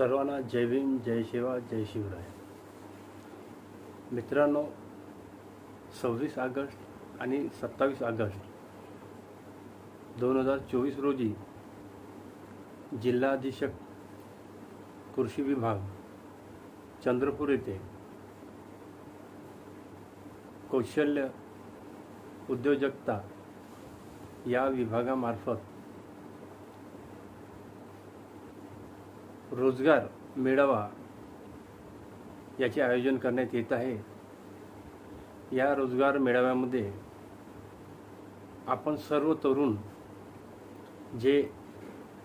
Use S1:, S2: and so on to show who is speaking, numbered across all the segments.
S1: सर्वांना जय भीम जय शिवा जय शिवराय. मित्रांनो सव्वीस ऑगस्ट आणि सत्तावीस ऑगस्ट दोन हजार चोवीस रोजी जिल्हाधीशक कृषी विभाग चंद्रपूर येथे कौशल्य उद्योजकता या विभागामार्फत रोजगार मेळावा याचे आयोजन करण्यात येत आहे. या रोजगार मेळाव्यामध्ये आपण सर्व तरुण जे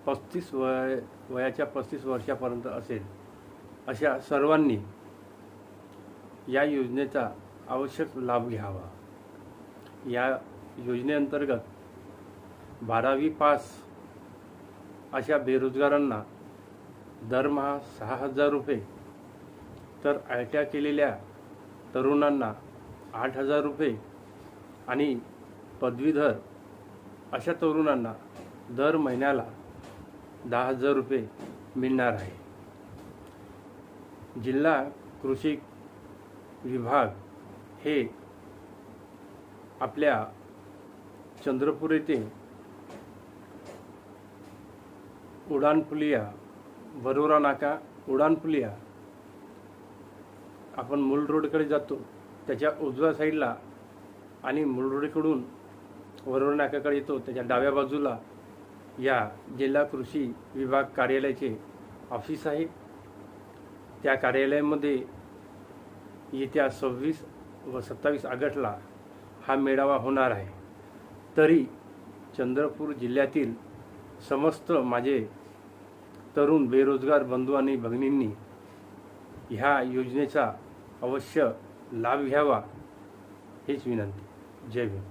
S1: पस्तीस वय वयाच्या पस्तीस वर्षापर्यंत असेल अशा सर्वांनी या योजनेचा आवश्यक लाभ घ्यावा. या योजनेअंतर्गत बारावी पास अशा बेरोजगारांना दरमहा सहा हजार रुपये. तर आय टी आय केलेल्या तरुणांना आठ हजार रुपये आणि पदवीधर अशा तरुणांना दर महिन्याला दहा हजार रुपये मिळणार आहे. जिल्हा कृषी विभाग हे आपल्या चंद्रपूर येथे उडानपुलिया बरोरा नाका उडानपुलिया. आपण मूल रोडकडे जातो त्याच्या उजव्या साईडला आणि मूल रोडकडून वरोरा नाक्याकडे येतो त्याच्या डाव्या बाजूला या जिल्हा कृषी विभाग कार्यालयाचे ऑफिस आहे. त्या कार्यालयामध्ये येत्या सव्वीस व सत्तावीस ऑगस्टला हा मेळावा होणार आहे. तरी चंद्रपूर जिल्ह्यातील समस्त माझे तरुण बेरोजगार बंधू आणि भगिनींनी ह्या योजनेचा अवश्य लाभ घ्यावा हीच विनंती. जय भीम.